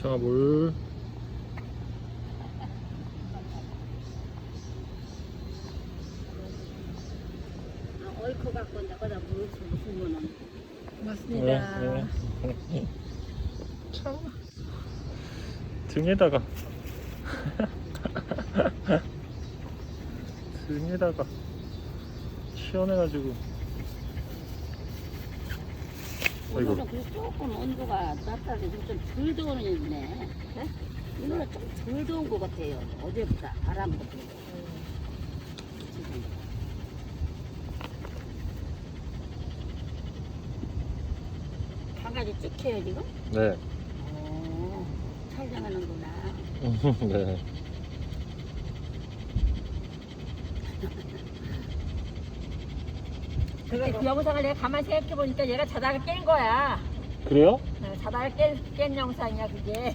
자, 물. 아, 얼커 갖고 내가 물 주면은 고맙습니다. 네, 네. 참. 등에다가. 등에다가. 시원해가지고. 아이고. 오늘은 그 조금 온도가 따뜻하게 좀덜 더운 일이네. 오늘은 좀덜 더운 것 같아요. 어제보다 바람보다. 지금. 바가지 찍혀요 지금? 네. 오, 촬영하는구나. 네. 그그 영상을 내가 가만히 생각해 보니까 얘가 자다가 깬 거야. 그래요? 어, 자다가 깬, 깬 영상이야 그게.